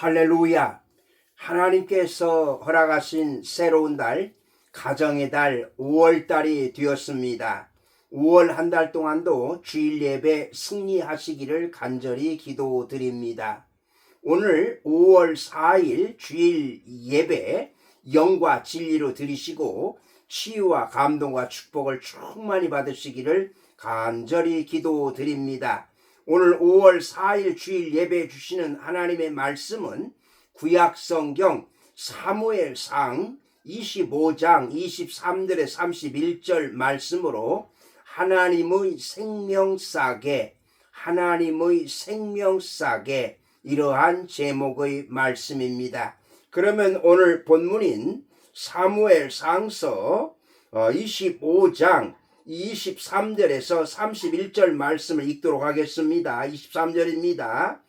할렐루야. 하나님께서 허락하신 새로운 달, 가정의 달, 5월달이 되었습니다. 5월 한 달 동안도 주일 예배 승리하시기를 간절히 기도드립니다. 오늘 5월 4일 주일 예배 영과 진리로 드리시고 치유와 감동과 축복을 충만히 받으시기를 간절히 기도드립니다. 오늘 5월 4일 주일 예배 주시는 하나님의 말씀은 구약 성경 사무엘상 25장 23절에 31절 말씀으로 하나님의 생명싸게 하나님의 생명싸게 이러한 제목의 말씀입니다. 그러면 오늘 본문인 사무엘 상서 25장 23절에서 31절 말씀을 읽도록 하겠습니다. 23절입니다.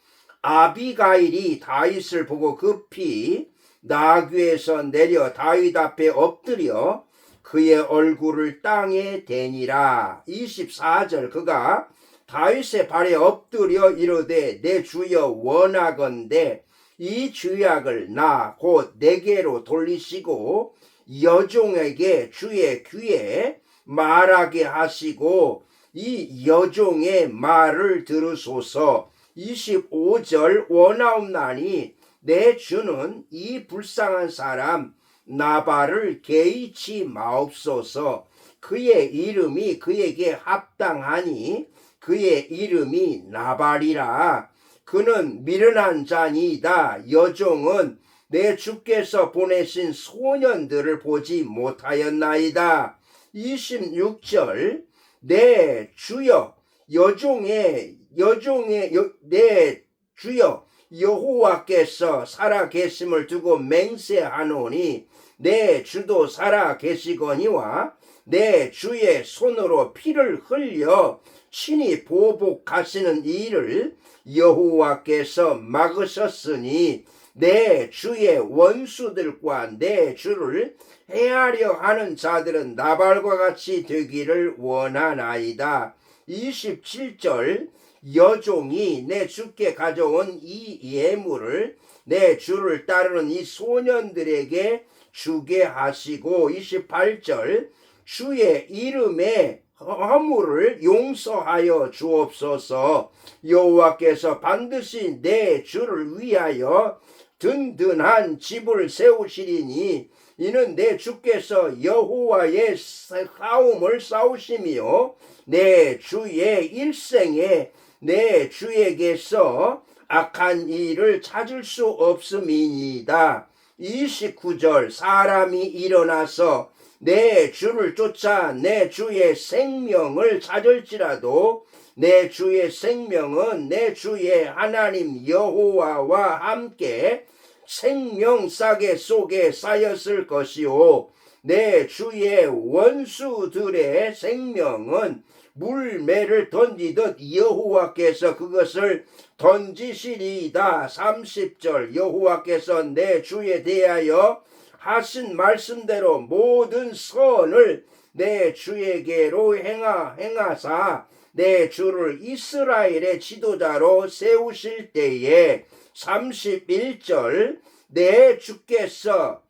아비가일이 다윗을 보고 급히 나귀에서 내려 다윗 앞에 엎드려 그의 얼굴을 땅에 대니라. 24절 그가 다윗의 발에 엎드려 이르되 내 주여 원하건대 이 주약을 나 곧 내게로 돌리시고 여종에게 주의 귀에 말하게 하시고 이 여종의 말을 들으소서. 25절 원하옵나니 내 주는 이 불쌍한 사람 나발을 개의치 마옵소서. 그의 이름이 그에게 합당하니 그의 이름이 나발이라. 그는 미련한 자니이다. 여종은 내 주께서 보내신 소년들을 보지 못하였나이다 26절 내 주여 여종의 여종의 여, 내 주여 여호와께서 살아 계심을 두고 맹세하노니 내 주도 살아 계시거니와 내 주의 손으로 피를 흘려 친히 보복하시는 일을 여호와께서 막으셨으니 내 주의 원수들과 내 주를 해하려 하는 자들은 나발과 같이 되기를 원하나이다. 27절 여종이 내 주께 가져온 이 예물을 내 주를 따르는 이 소년들에게 주게 하시고 28절 주의 이름에 허물을 용서하여 주옵소서 여호와께서 반드시 내 주를 위하여 든든한 집을 세우시리니 이는 내 주께서 여호와의 싸움을 싸우시며 내 주의 일생에 내 주에게서 악한 일을 찾을 수 없음이니이다. 29절 사람이 일어나서 내 주를 쫓아 내 주의 생명을 찾을지라도 내 주의 생명은 내 주의 하나님 여호와와 함께 생명 싸게 속에 쌓였을 것이요 내 주의 원수들의 생명은 물매를 던지듯 여호와께서 그것을 던지시리이다. 30절 여호와께서 내 주에 대하여 하신 말씀대로 모든 선을 내 주에게로 행하, 행하사 내 주를 이스라엘의 지도자로 세우실 때에 31절 내 주께서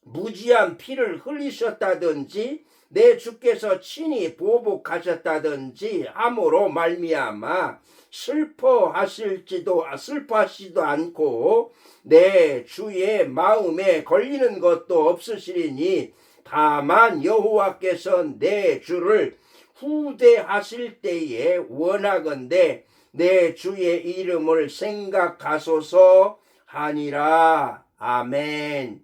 무지한 피를 흘리셨다든지 내 주께서 친히 보복하셨다든지 함으로 말미암아 슬퍼하실지도 슬퍼하시도 않고 내 주의 마음에 걸리는 것도 없으시리니 다만 여호와께서 내 주를 후대하실 때에 원하건대 내 주의 이름을 생각하소서 하니라 아멘.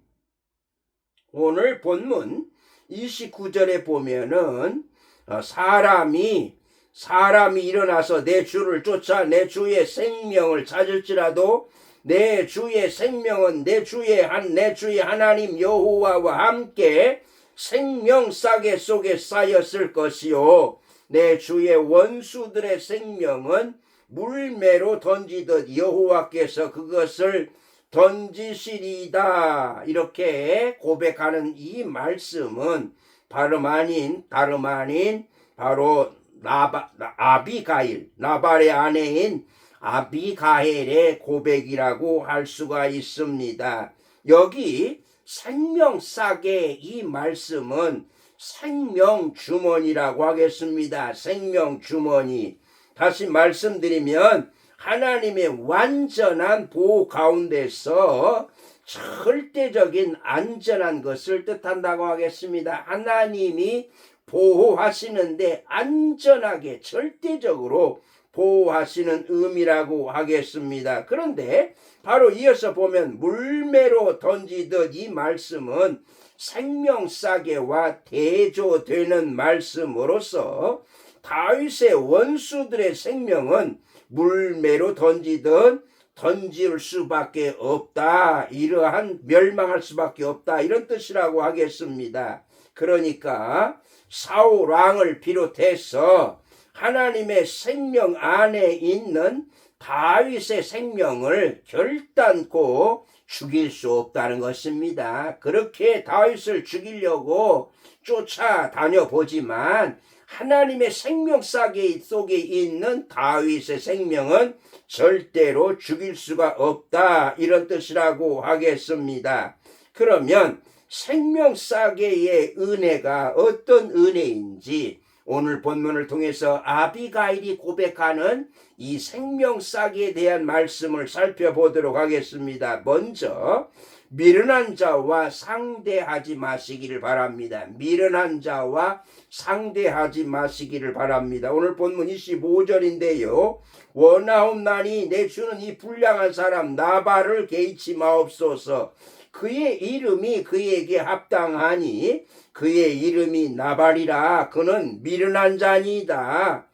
오늘 본문 29절에 보면은 어, 사람이 사람이 일어나서 내 주를 쫓아 내 주의 생명을 찾을지라도 내 주의 생명은 내 주의 한 내 주의 하나님 여호와와 함께 생명 싸게 속에 쌓였을 것이요 내 주의 원수들의 생명은 물매로 던지듯 여호와께서 그것을 던지시리다 이렇게 고백하는 이 말씀은 다름 아닌 다름 아닌 바로 나바, 아비가일 나발의 아내인 아비가헬의 고백이라고 할 수가 있습니다. 여기 생명싸게 이 말씀은 생명 주머니라고 하겠습니다. 생명 주머니. 다시 말씀드리면 하나님의 완전한 보호 가운데서 절대적인 안전한 것을 뜻한다고 하겠습니다. 하나님이 보호하시는데 안전하게 절대적으로 보호하시는 의미라고 하겠습니다. 그런데 바로 이어서 보면 물매로 던지듯 이 말씀은 생명싸게와 대조되는 말씀으로서 다윗의 원수들의 생명은 물매로 던지듯 던질 수밖에 없다. 이러한 멸망할 수밖에 없다. 이런 뜻이라고 하겠습니다. 그러니까 사울 왕을 비롯해서 하나님의 생명 안에 있는 다윗의 생명을 결단코 죽일 수 없다는 것입니다. 그렇게 다윗을 죽이려고 쫓아다녀 보지만 하나님의 생명 싸개 속에 있는 다윗의 생명은 절대로 죽일 수가 없다. 이런 뜻이라고 하겠습니다. 그러면 생명 싸개의 은혜가 어떤 은혜인지 오늘 본문을 통해서 아비가일이 고백하는 이 생명 싸기에 대한 말씀을 살펴보도록 하겠습니다. 먼저 미련한 자와 상대하지 마시기를 바랍니다. 미련한 자와 상대하지 마시기를 바랍니다. 오늘 본문 25절인데요. 원하옵나니 내 주는 이 불량한 사람 나발을 개의치 마옵소서. 그의 이름이 그에게 합당하니 그의 이름이 나발이라 그는 미련한 자니다.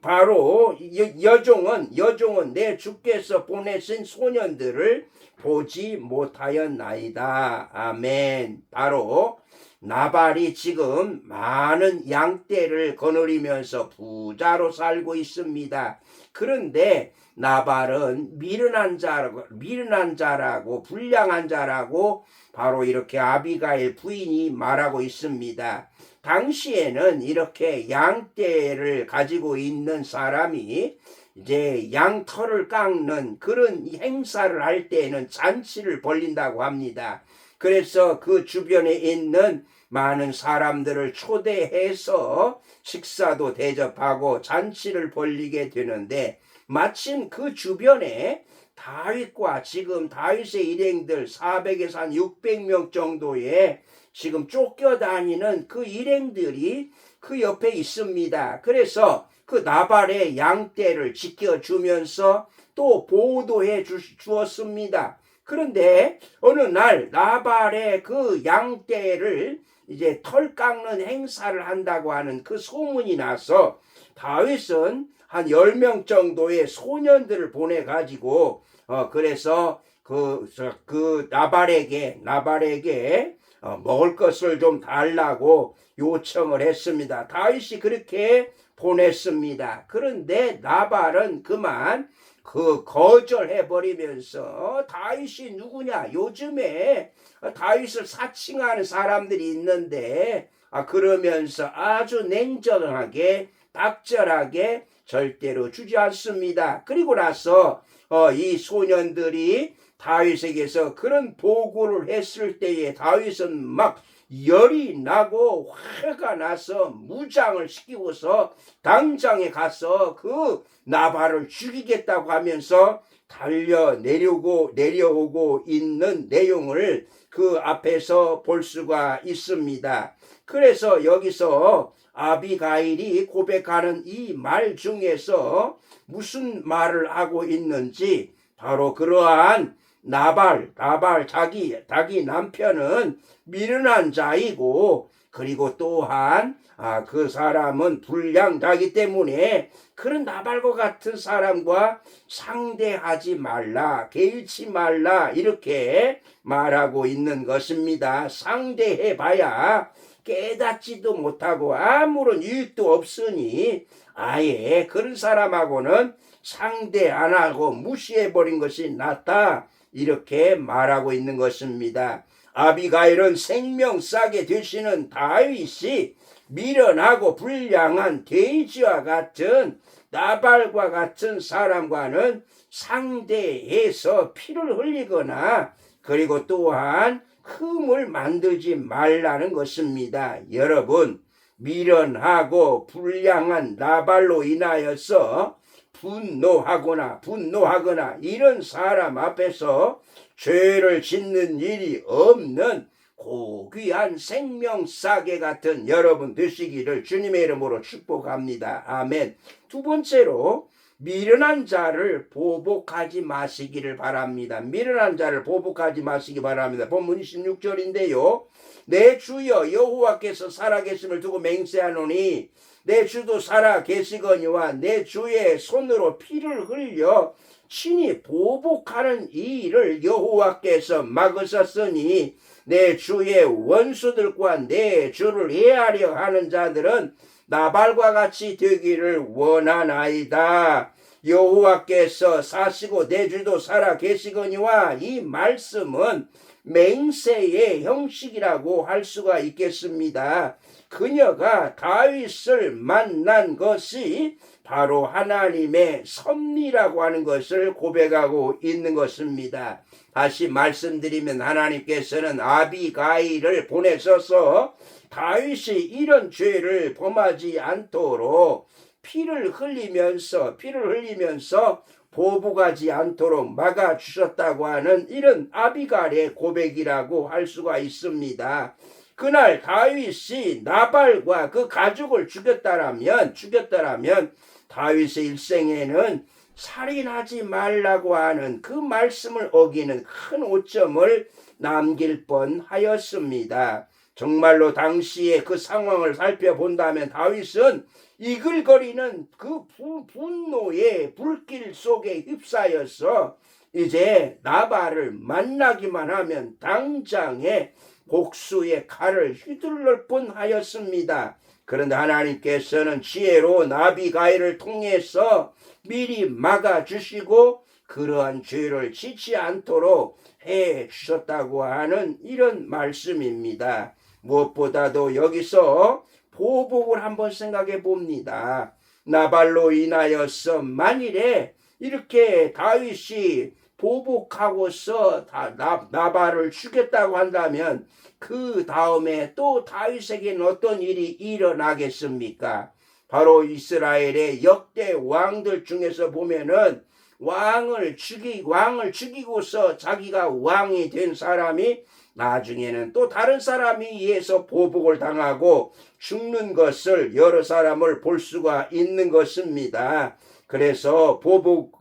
바로 여종은 여종은 내 주께서 보내신 소년들을 보지 못하였나이다. 아멘. 바로 나발이 지금 많은 양떼를 거느리면서 부자로 살고 있습니다. 그런데 나발은 미련한 자라고 미련한 자라고 불량한 자라고 바로 이렇게 아비가일 부인이 말하고 있습니다. 당시에는 이렇게 양떼를 가지고 있는 사람이 이제 양털을 깎는 그런 행사를 할 때에는 잔치를 벌린다고 합니다. 그래서 그 주변에 있는 많은 사람들을 초대해서 식사도 대접하고 잔치를 벌리게 되는데 마침 그 주변에 다윗과 지금 다윗의 일행들 400에서 한 600명 정도의 지금 쫓겨다니는 그 일행들이 그 옆에 있습니다. 그래서 그 나발의 양떼를 지켜주면서 또 보도해 주 었습니다. 그런데 어느 날 나발의 그 양떼를 이제 털 깎는 행사를 한다고 하는 그 소문이 나서 다윗은 한 10명 정도의 소년들을 보내 가지고 어 그래서 그, 그 나발에게 나발에게 어, 먹을 것을 좀 달라고 요청을 했습니다. 다윗이 그렇게 보냈습니다. 그런데 나발은 그만 그 거절해 버리면서 다윗이 누구냐? 요즘에 다윗을 사칭하는 사람들이 있는데 아 그러면서 아주 냉정하게 딱절하게 절대로 주지 않습니다. 그리고 나서 어, 이 소년들이 다윗에게서 그런 보고를 했을 때에 다윗은 막 열이 나고 화가 나서 무장을 시키고서 당장에 가서 그 나발을 죽이겠다고 하면서 달려 내려고 내려오고 있는 내용을 그 앞에서 볼 수가 있습니다. 그래서 여기서 아비가일이 고백하는 이 말 중에서 무슨 말을 하고 있는지 바로 그러한 나발, 나발 자기 자기 남편은 미련한 자이고 그리고 또한 아, 그 사람은 불량자기 때문에 그런 나발과 같은 사람과 상대하지 말라, 개의치 말라 이렇게 말하고 있는 것입니다. 상대해 봐야 깨닫지도 못하고 아무런 이유도 없으니 아예 그런 사람하고는 상대 안 하고 무시해 버린 것이 낫다. 이렇게 말하고 있는 것입니다. 아비가일은 생명 싸게 되시는 다윗이 미련하고 불량한 돼지와 같은 나발과 같은 사람과는 상대해서 피를 흘리거나 그리고 또한 흠을 만들지 말라는 것입니다. 여러분, 미련하고 불량한 나발로 인하여서 분노하거나 분노하거나 이런 사람 앞에서 죄를 짓는 일이 없는 고귀한 생명 싸게 같은 여러분 되시기를 주님의 이름으로 축복합니다. 아멘. 두 번째로 미련한 자를 보복하지 마시기를 바랍니다. 미련한 자를 보복하지 마시기 바랍니다. 본문 16절인데요. 내 주여 여호와께서 살아계심을 두고 맹세하노니 내 주도 살아 계시거니와 내 주의 손으로 피를 흘려 친히 보복하는 이 일을 여호와께서 막으셨으니 내 주의 원수들과 내 주를 해하려 하는 자들은 나발과 같이 되기를 원하나이다. 여호와께서 사시고 내 주도 살아 계시거니와 이 말씀은 맹세의 형식이라고 할 수가 있겠습니다. 그녀가 다윗을 만난 것이 바로 하나님의 섭리라고 하는 것을 고백하고 있는 것입니다. 다시 말씀드리면 하나님께서는 아비가일을 보내셔서 다윗이 이런 죄를 범하지 않도록 피를 흘리면서 피를 흘리면서 보복하지 않도록 막아 주셨다고 하는 이런 아비갈의 고백이라고 할 수가 있습니다. 그날 다윗이 나발과 그 가족을 죽였다라면 죽였다라면 다윗의 일생에는 살인하지 말라고 하는 그 말씀을 어기는 큰 오점을 남길 뻔하였습니다. 정말로 당시의 그 상황을 살펴본다면 다윗은 이글거리는 그 분- 분노의 불길 속에 휩싸여서 이제 나발을 만나기만 하면 당장에 복수의 칼을 휘둘러 뻔하였습니다. 그런데 하나님께서는 지혜로 나비가이를 통해서 미리 막아 주시고 그러한 죄를 짓지 않도록 해 주셨다고 하는 이런 말씀입니다. 무엇보다도 여기서 보복을 한번 생각해 봅니다. 나발로 인하여서 만일에 이렇게 다윗이 보복하고서 다 나, 나발을 죽였다고 한다면 그 다음에 또 다윗에게는 어떤 일이 일어나겠습니까? 바로 이스라엘의 역대 왕들 중에서 보면은 왕을 죽이 왕을 죽이고서 자기가 왕이 된 사람이 나중에는 또 다른 사람이 의해서 보복을 당하고 죽는 것을 여러 사람을 볼 수가 있는 것입니다. 그래서 보복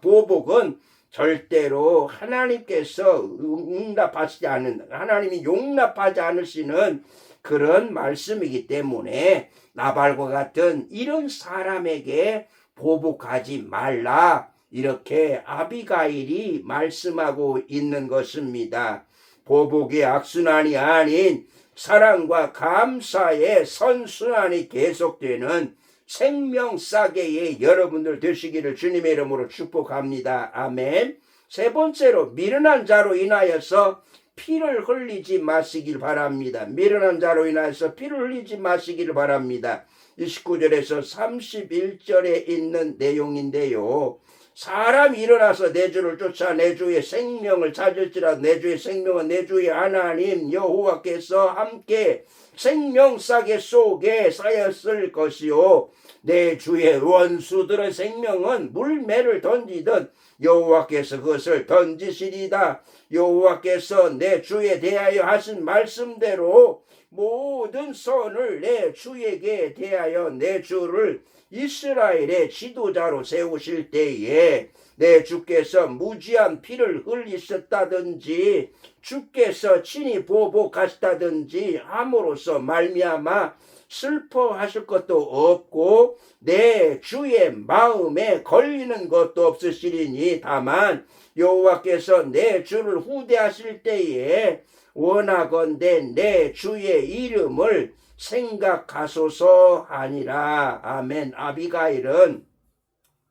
보복은 절대로 하나님께서 응답하시지 않은 하나님이 용납하지 않으시는 그런 말씀이기 때문에 나발과 같은 이런 사람에게 보복하지 말라 이렇게 아비가일이 말씀하고 있는 것입니다. 보복의 악순환이 아닌 사랑과 감사의 선순환이 계속되는 생명싸게의 여러분들 되시기를 주님의 이름으로 축복합니다. 아멘. 세 번째로 미련한 자로 인하여서 피를 흘리지 마시길 바랍니다. 미련한 자로 인하여서 피를 흘리지 마시길 바랍니다. 29절에서 31절에 있는 내용인데요. 사람이 일어나서 내 주를 쫓아 내 주의 생명을 찾을지라 내 주의 생명은 내 주의 하나님 여호와께서 함께 생명싸개 속에 쌓였을 것이요. 내 주의 원수들의 생명은 물매를 던지듯 여호와께서 그것을 던지시리다 여호와께서 내 주에 대하여 하신 말씀대로 모든 선을 내 주에게 대하여 내 주를 이스라엘의 지도자로 세우실 때에 내 주께서 무지한 피를 흘리셨다든지 주께서 친히 보복하셨다든지 함으로써 말미암아 슬퍼하실 것도 없고 내 주의 마음에 걸리는 것도 없으시리니 다만 여호와께서 내 주를 후대하실 때에 원하건대 내 주의 이름을 생각하소서 하니라 아멘 아비가일은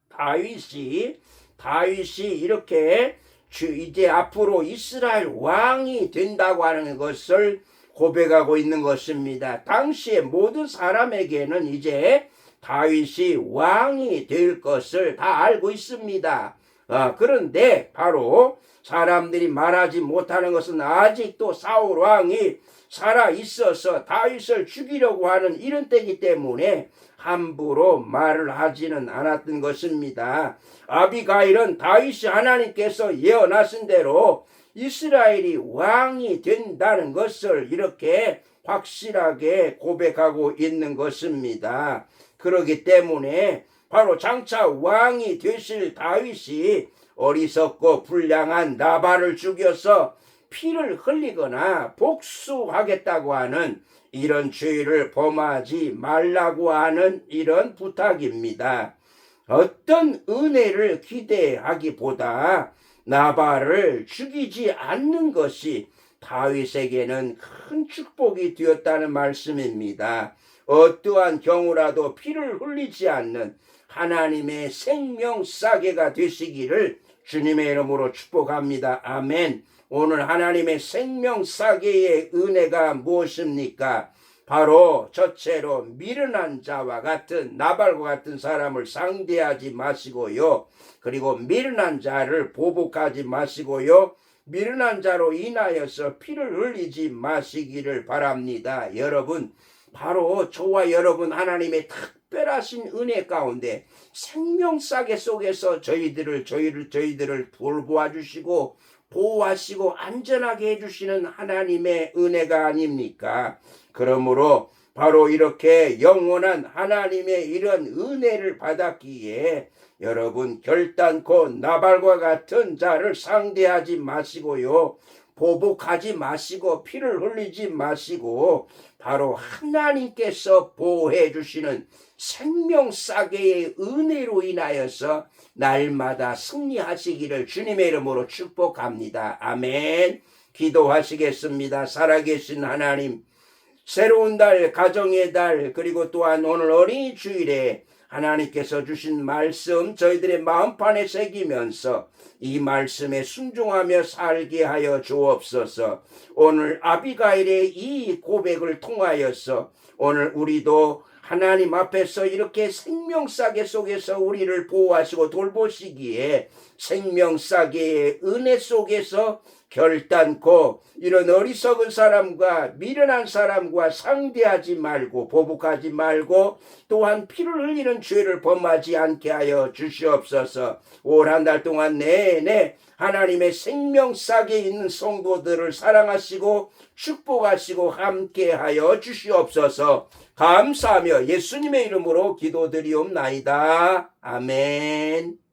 다윗이 다윗이 이렇게 주 이제 앞으로 이스라엘 왕이 된다고 하는 것을 고백하고 있는 것입니다. 당시에 모든 사람에게는 이제 다윗이 왕이 될 것을 다 알고 있습니다. 아, 그런데 바로 사람들이 말하지 못하는 것은 아직도 사울 왕이 살아 있어서 다윗을 죽이려고 하는 이런 때이기 때문에 함부로 말을 하지는 않았던 것입니다. 아비가일은 다윗이 하나님께서 예언하신 대로 이스라엘이 왕이 된다는 것을 이렇게 확실하게 고백하고 있는 것입니다. 그러기 때문에 바로 장차 왕이 되실 다윗이 어리석고 불량한 나발을 죽여서 피를 흘리거나 복수하겠다고 하는 이런 죄를 범하지 말라고 하는 이런 부탁입니다. 어떤 은혜를 기대하기보다 나발을 죽이지 않는 것이 다윗에게는 큰 축복이 되었다는 말씀입니다. 어떠한 경우라도 피를 흘리지 않는 하나님의 생명 싸개가 되시기를 주님의 이름으로 축복합니다. 아멘. 오늘 하나님의 생명 싸개의 은혜가 무엇입니까? 바로 저체로 미련한 자와 같은 나발과 같은 사람을 상대하지 마시고요. 그리고 미련한 자를 보복하지 마시고요. 미련한 자로 인하여서 피를 흘리지 마시기를 바랍니다. 여러분, 바로 저와 여러분 하나님의 특별하신 은혜 가운데 생명싸개 속에서 저희들을 저희를 저희들을 돌보아 주시고 보호하시고 안전하게 해주시는 하나님의 은혜가 아닙니까? 그러므로 바로 이렇게 영원한 하나님의 이런 은혜를 받았기에 여러분 결단코 나발과 같은 자를 상대하지 마시고요. 보복하지 마시고 피를 흘리지 마시고 바로 하나님께서 보호해 주시는 생명 싸개의 은혜로 인하여서 날마다 승리하시기를 주님의 이름으로 축복합니다. 아멘. 기도하시겠습니다. 살아계신 하나님, 새로운 달, 가정의 달, 그리고 또한 오늘 어린이 주일에 하나님께서 주신 말씀 저희들의 마음판에 새기면서 이 말씀에 순종하며 살게 하여 주옵소서. 오늘 아비가일의 이 고백을 통하여서 오늘 우리도 하나님 앞에서 이렇게 생명싸개 속에서 우리를 보호하시고 돌보시기에 생명싸개의 은혜 속에서 결단코 이런 어리석은 사람과 미련한 사람과 상대하지 말고 보복하지 말고 또한 피를 흘리는 죄를 범하지 않게 하여 주시옵소서 올 한 달 동안 내내 하나님의 생명싸게 있는 성도들을 사랑하시고 축복하시고 함께하여 주시옵소서 감사하며 예수님의 이름으로 기도드리옵나이다. 아멘.